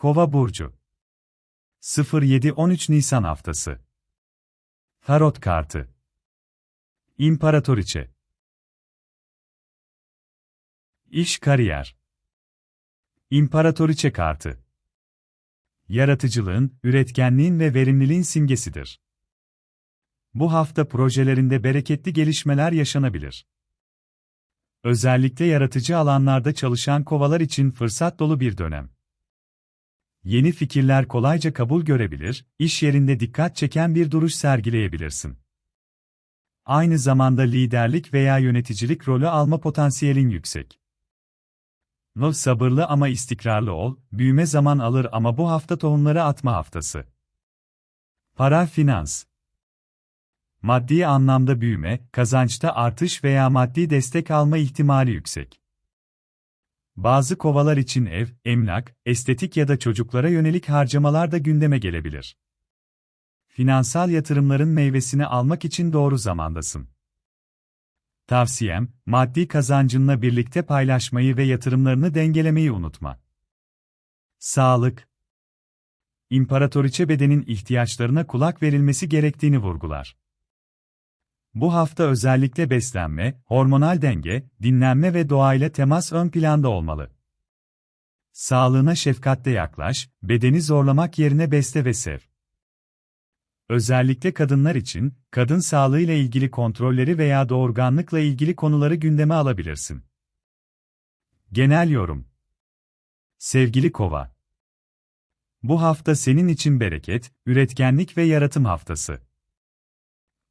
Kova burcu. 07-13 Nisan haftası. Tarot kartı. İmparatoriçe. İş kariyer. İmparatoriçe kartı. Yaratıcılığın, üretkenliğin ve verimliliğin simgesidir. Bu hafta projelerinde bereketli gelişmeler yaşanabilir. Özellikle yaratıcı alanlarda çalışan kovalar için fırsat dolu bir dönem. Yeni fikirler kolayca kabul görebilir, iş yerinde dikkat çeken bir duruş sergileyebilirsin. Aynı zamanda liderlik veya yöneticilik rolü alma potansiyelin yüksek. No sabırlı ama istikrarlı ol, büyüme zaman alır ama bu hafta tohumları atma haftası. Para finans. Maddi anlamda büyüme, kazançta artış veya maddi destek alma ihtimali yüksek. Bazı kovalar için ev, emlak, estetik ya da çocuklara yönelik harcamalar da gündeme gelebilir. Finansal yatırımların meyvesini almak için doğru zamandasın. Tavsiyem, maddi kazancınla birlikte paylaşmayı ve yatırımlarını dengelemeyi unutma. Sağlık İmparatoriçe bedenin ihtiyaçlarına kulak verilmesi gerektiğini vurgular. Bu hafta özellikle beslenme, hormonal denge, dinlenme ve doğayla temas ön planda olmalı. Sağlığına şefkatle yaklaş, bedeni zorlamak yerine besle ve sev. Özellikle kadınlar için, kadın sağlığıyla ilgili kontrolleri veya doğurganlıkla ilgili konuları gündeme alabilirsin. Genel yorum Sevgili Kova Bu hafta senin için bereket, üretkenlik ve yaratım haftası.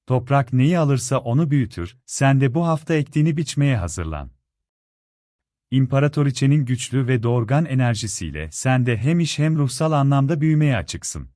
Toprak neyi alırsa onu büyütür, sen de bu hafta ektiğini biçmeye hazırlan. İmparatoriçenin güçlü ve doğurgan enerjisiyle sen de hem iş hem ruhsal anlamda büyümeye açıksın.